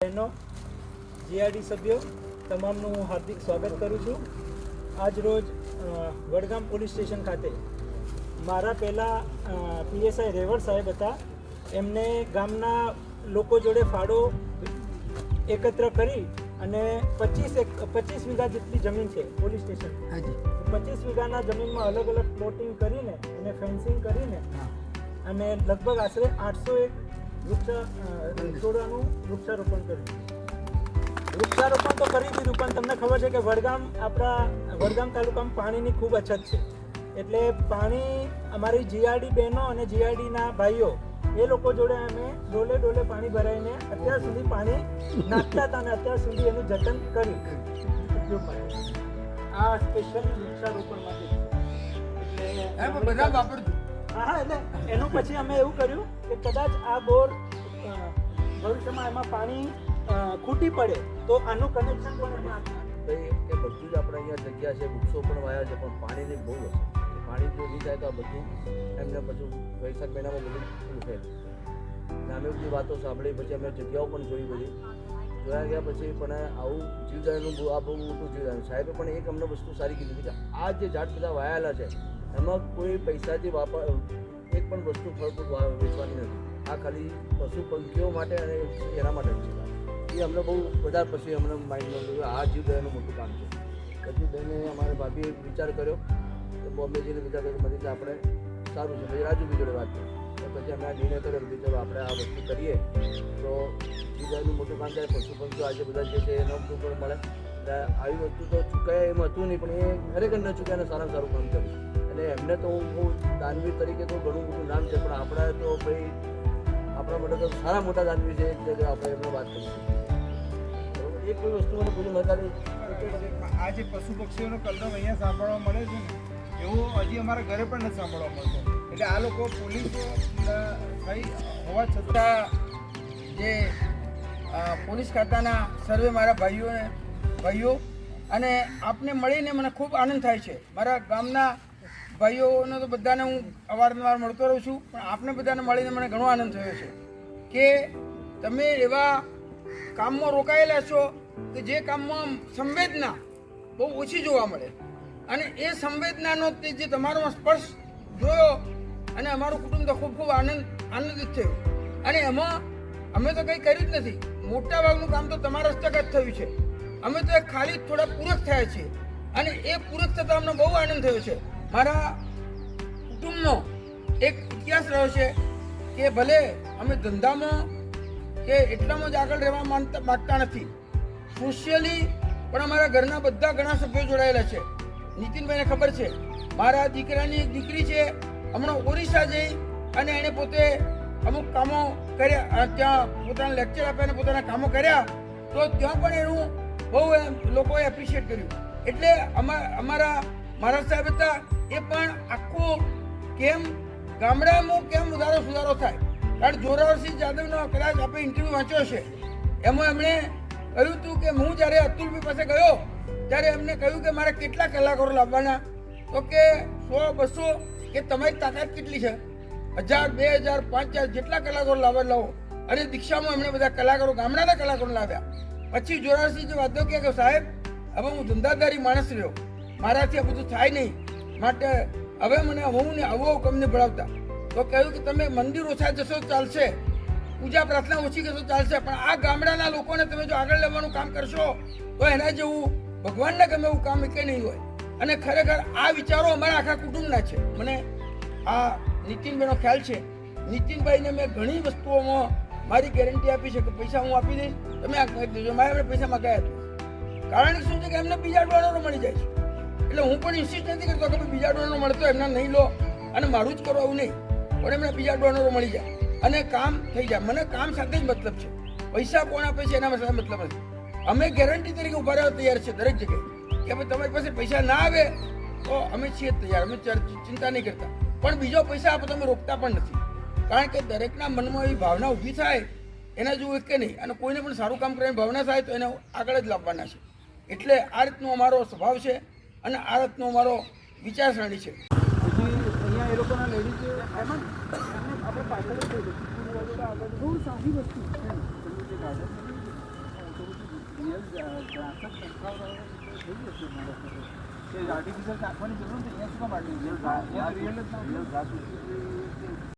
બહેનો જીઆરડી સભ્યો તમામનું હું હાર્દિક સ્વાગત કરું છું. આજ રોજ વડગામ પોલીસ સ્ટેશન ખાતે મારા પહેલાં પીએસઆઈ રેવર સાહેબ હતા. એમને ગામના લોકો જોડે ફાળો એકત્ર કરી અને પચીસ એક પચીસ વીઘા જેટલી જમીન છે પોલીસ સ્ટેશન. હાજી. પચીસ વીઘાના જમીનમાં અલગ અલગ પ્લોટિંગ કરીને અને ફેન્સિંગ કરીને અને લગભગ આશરે આઠસો એક વૃક્ષ અ, વૃક્ષારોપણ કર્યું. વૃક્ષારોપણ તો કરી દીધું પણ તમને ખબર છે કે વડગામ આપણા વડગામ તાલુકામાં પાણીની ખૂબ અછત છે. એટલે પાણી અમારી જીઆરડી બહેનો અને જીઆરડીના ભાઈઓ એ લોકો જોડે અમે ડોલે ડોલે પાણી ભરાઈને અત્યાર સુધી પાણી નાખતા હતા અને અત્યાર સુધી એનું જતન કર્યું. આ સ્પેશિયલ વૃક્ષારોપણ માટે. હા એટલે એનું પછી અમે એવું કર્યું કે કદાચ આ બોર ભવિષ્યમાં એમાં પાણી ખૂટી પડે, તો આનું કનેક્શન પણ. એ બધું જ આપણે અહીંયા જગ્યા છે, વૃક્ષો પણ વાયા છે, પણ પાણીની બહુ અસર પાણી જો નહીં જાય તો આ બધું એમને પછી વૈશાખ મહિનામાં બધું અને અમે બધી વાતો સાંભળી પછી અમે જગ્યાઓ પણ જોઈ બધી. જોયા ગયા પછી પણ આવું જીવદાયનું બહુ, આ બહુ મોટું જીવદાન સાહેબે પણ એક અમને વસ્તુ સારી કીધી કે આ જે ઝાડ બધા વાયેલા છે, એમાં કોઈ પૈસાથી વાપર એક પણ વસ્તુ ફળફૂટ વા- વેચવાની નથી. આ ખાલી પશુ પંખીઓ માટે અને એના માટે છે. એ અમને બહુ બધા પછી અમને માઇન્ડમાં કે આ જીવદયાનું મોટું કામ છે. પછી બેને અમારે ભાભીએ વિચાર કર્યો તો બોમ્બે જઈને વિચાર કર્યો કે આપણે સારું છે. પછી રાજુભી જોડે વાત કરી. પછી અમે આ નિર્ણય કર્યો કે ચલો આપણે આ વસ્તુ કરીએ. તો જીવદયાનું મોટું કામ થાય પશુ પંખીઓ આજે બધા જે છે એનો પણ મળે. આવી વસ્તુ તો ચૂકાય એમ હતું નહીં, પણ એ ખરેખર ન ચૂક્યા સારામાં સારું કામ કર્યું. અને એમને તો હું બહુ દાનવીર તરીકે તો ઘણું મોટું નામ છે, પણ આપણા તો ભાઈ આપણા માટે તો સારા મોટા દાનવીર છે, એક જગ્યાએ આપણે એમને વાત કરીશું એક કોઈ વસ્તુ મને ભૂલી મગાવી આ જે પશુ પક્ષીઓનો કલરવ અહીંયા સાંભળવા મળે છે ને, એવો હજી અમારા ઘરે પણ નથી સાંભળવા મળતો. એટલે આ લોકો પોલીસ થઈ હોવા છતાં જે પોલીસ ખાતાના સર્વે મારા ભાઈઓને ભાઈઓ અને આપને મળીને મને ખૂબ આનંદ થાય છે. મારા ગામના ભાઈઓને તો બધાને હું અવારનવાર મળતો રહું છું, પણ આપને બધાને મળીને મને ઘણો આનંદ થયો છે કે તમે એવા કામમાં રોકાયેલા છો કે જે કામમાં સંવેદના બહુ ઓછી જોવા મળે. અને એ સંવેદનાનો જે તમારો સ્પર્શ જોયો અને અમારું કુટુંબ તો ખૂબ ખૂબ આનંદ, આનંદિત થયું. અને એમાં અમે તો કંઈ કર્યું જ નથી. મોટા ભાગનું કામ તો તમારા હસ્તક જ થયું છે. અમે તો ખાલી થોડા પૂરક થયા છીએ. અને એ પૂરક થતાં અમને બહુ આનંદ થયો છે. મારા કુટુંબનો એક ઇતિહાસ રહ્યો છે કે ભલે અમે ધંધામાં કે એટલામાં જ આગળ રહેવા માનતા માગતા નથી સોશિયલી પણ અમારા ઘરના બધા ઘણા સભ્યો જોડાયેલા છે. નીતિનભાઈને ખબર છે, મારા દીકરાની એક દીકરી છે, હમણાં ઓરિસ્સા જઈ અને એણે પોતે અમુક કામો કર્યા ત્યાં પોતાના લેક્ચર આપ્યા અને પોતાના કામો કર્યા, તો ત્યાં પણ એનું બહુ એમ લોકોએ એપ્રિશિએટ કર્યું. એટલે અમા- અમારા મહારાજ સાહેબ હતા એ પણ આખું કેમ ગામડામાં કેમ વધારો સુધારો થાય? કારણ જોરાવરસિંહ જાદવનો કદાચ આપણે ઇન્ટરવ્યૂ વાંચ્યો છે એમાં એમણે કહ્યું હતું કે હું જ્યારે અતુલભાઈ પાસે ગયો, ત્યારે એમને કહ્યું કે મારે કેટલા કલાકારો લાવવાના? તો કે સો, બસો, કે તમારી તાકાત કેટલી છે? હજાર, બે હજાર, પાંચ હજાર જેટલા કલાકારો લાવવા લાવો. અને દીક્ષામાં એમણે બધા કલાકારો, ગામડાના કલાકારો લાવ્યા. પછી જોરાવરસિંહ જે કહે કે સાહેબ, હવે હું ધંધાદારી માણસ રહ્યો. મારાથી આ બધું થાય નહીં. માટે હવે મને હું ને આવો કમને ભણાવતા. તો કહ્યું કે તમે મંદિર ઓછા જશો ચાલશે. પૂજા પ્રાર્થના ઓછી કરશો ચાલશે. પણ આ ગામડાના લોકોને તમે જો આગળ લેવાનું કામ કરશો, તો એના જેવું ભગવાનને ગમે એવું કામ કે નહીં હોય. અને ખરેખર આ વિચારો અમારા આખા કુટુંબના છે. મને આ નીતિનભાઈનો ખ્યાલ છે. નીતિનભાઈને મેં ઘણી વસ્તુઓમાં મારી ગેરંટી આપી છે કે પૈસા હું આપી દઈશ. તમે આ દેજો. મારે પૈસા માંગ્યા હતા. કારણ શું છે કે એમને બીજા ડોલરો મળી જાય છે. એટલે હું પણ ઇન્સિસ્ટ નથી કરતો કે બીજા ડોનરો મળતો એમના નહીં લો. અને મારું જ કરો આવું નહીં. પણ એમને બીજા ડોનરો મળી જાય. અને કામ થઈ જાય. મને કામ સાથે જ મતલબ છે. પૈસા કોણ આપે છે એના સાથે મતલબ નથી. અમે ગેરંટી તરીકે ઊભા રહેવા તૈયાર છે દરેક જગ્યાએ. કે ભાઈ તમારી પાસે પૈસા ના આવે, તો અમે છીએ તૈયાર. અમે ચિંતા નહીં કરતા. પણ બીજો પૈસા આપો તમે રોકતા પણ નથી. કારણ કે દરેકના મનમાં એવી ભાવના ઊભી થાય, એના જેવું કે નહીં. અને કોઈને પણ સારું કામ કરવાની ભાવના થાય, તો એને આગળ જ લાવવાના છે. એટલે આ રીતનો અમારો સ્વભાવ છે. અને આ રીતનો મારો વિચારસરણી છે અહીંયા એ લોકોના લેડીઝ એમાં આપણે પાછળ જશું થોડું વસ્તુ છે આર્ટિફિશિયલ નાખવાની જરૂર નથી અહીંયા શું કામ આર્ટિફિશિયલ રિયલ જ.